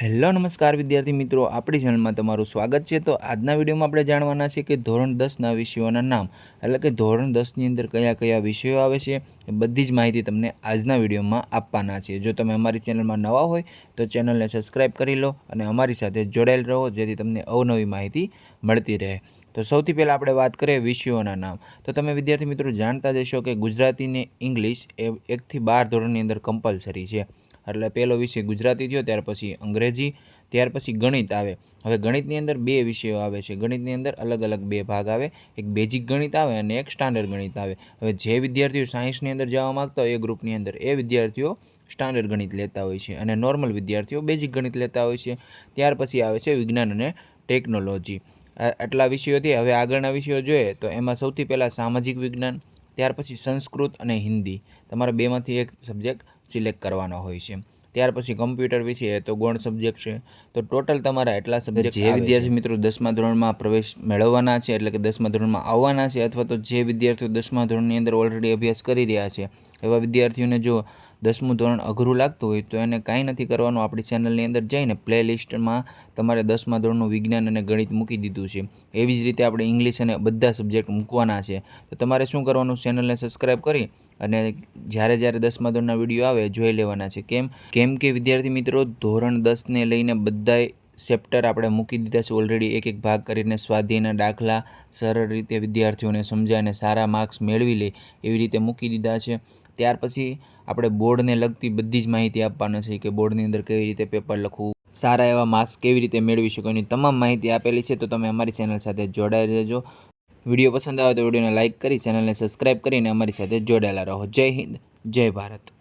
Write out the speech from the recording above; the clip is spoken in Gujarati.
હેલો, નમસ્કાર વિદ્યાર્થી મિત્રો. આપણી ચેનલમાં તમારું સ્વાગત છે. તો આજના વિડીયોમાં આપણે જાણવાના છે કે ધોરણ દસના વિષયોના નામ, એટલે કે ધોરણ દસની અંદર કયા કયા વિષયો આવે છે, એ બધી જ માહિતી તમને આજના વિડીયોમાં આપવાના છે જો તમે અમારી ચેનલમાં નવા હોય, તો ચેનલને સબસ્ક્રાઈબ કરી લો અને અમારી સાથે જોડાયેલ રહો, જેથી તમને અવનવી માહિતી મળતી રહે. તો સૌથી પહેલાં આપણે વાત કરીએ વિષયોના નામ. તો તમે વિદ્યાર્થી મિત્રો જાણતા જ હશો કે ગુજરાતીને ઇંગ્લિશ એ એકથી બાર ધોરણની અંદર કમ્પલસરી છે. એટલે પહેલો વિષય ગુજરાતી થયો, ત્યાર પછી અંગ્રેજી, ત્યાર પછી ગણિત આવે. હવે ગણિતની અંદર બે વિષયો આવે છે. ગણિતની અંદર અલગ અલગ બે ભાગ આવે. એક બેઝિક ગણિત આવે અને એક સ્ટાન્ડર્ડ ગણિત આવે. હવે જે વિદ્યાર્થીઓ સાયન્સની અંદર જવા માગતા હોય એ ગ્રુપની અંદર એ વિદ્યાર્થીઓ સ્ટાન્ડર્ડ ગણિત લેતા હોય છે અને નોર્મલ વિદ્યાર્થીઓ બેઝિક ગણિત લેતા હોય છે. ત્યાર પછી આવે છે વિજ્ઞાન અને ટેકનોલોજી આટલા વિષયોથી હવે આગળના વિષયો જોઈએ તો એમાં સૌથી પહેલાં સામાજિક વિજ્ઞાન ત્યાર પછી સંસ્કૃત અને હિન્દી. તમારે બેમાંથી એક સબ્જેક્ટ સિલેક્ટ કરવાનો હોય છે. ત્યાર પછી કમ્પ્યુટર વિશે તો ગૌણ સબ્જેક્ટ છે. તો ટોટલ તમારા એટલા સબ્જેક્ટ જે વિદ્યાર્થી મિત્રો દસમા ધોરણમાં પ્રવેશ મેળવવાના છે એટલે કે દસમા ધોરણમાં આવવાના છે અથવા તો જે વિદ્યાર્થીઓ દસમા ધોરણની અંદર ઓલરેડી અભ્યાસ કરી રહ્યા છે એવા વિદ્યાર્થીઓને જો દસમું ધોરણ અઘરું લાગતું હોય તો એને કાંઈ નથી કરવાનું. આપણી ચેનલની અંદર જઈને પ્લે લિસ્ટમાં તમારે દસમા ધોરણનું વિજ્ઞાન અને ગણિત મૂકી દીધું છે. એવી જ રીતે આપણે ઇંગ્લિશ અને બધા સબ્જેક્ટ મૂકવાના છે. તો તમારે શું કરવાનું? ચેનલને સબસ્ક્રાઈબ કરી અને જ્યારે જ્યારે દસમા ધોરણના વીડિયો આવે, જોઈ લેવાના છે. કેમ? કેમ કે વિદ્યાર્થી મિત્રો, ધોરણ દસને લઈને બધાય ચેપ્ટર આપણે મૂકી દીધા છે ઓલરેડી એક એક ભાગ કરીને સ્વાધ્યાયના દાખલા સરળ રીતે વિદ્યાર્થીઓને સમજાય સારા માર્ક્સ મેળવી લે એવી રીતે મૂકી દીધા છે. ત્યાર પછી આપણે બોર્ડને લગતી બધી જ માહિતી આપવાના છે કે બોર્ડની અંદર કેવી રીતે પેપર લખવું, સારા એવા માર્ક્સ કેવી રીતે મેળવી શકો. એની તમામ માહિતી આપેલી છે. તો તમે અમારી ચેનલ સાથે જોડાઈ રહેજો. વીડિયો પસંદ આવે તો વિડીયોને લાઇક કરી, ચેનલને સબસ્ક્રાઈબ કરીને અમારી સાથે જોડાયેલા રહો. જય હિન્દ, જય ભારત.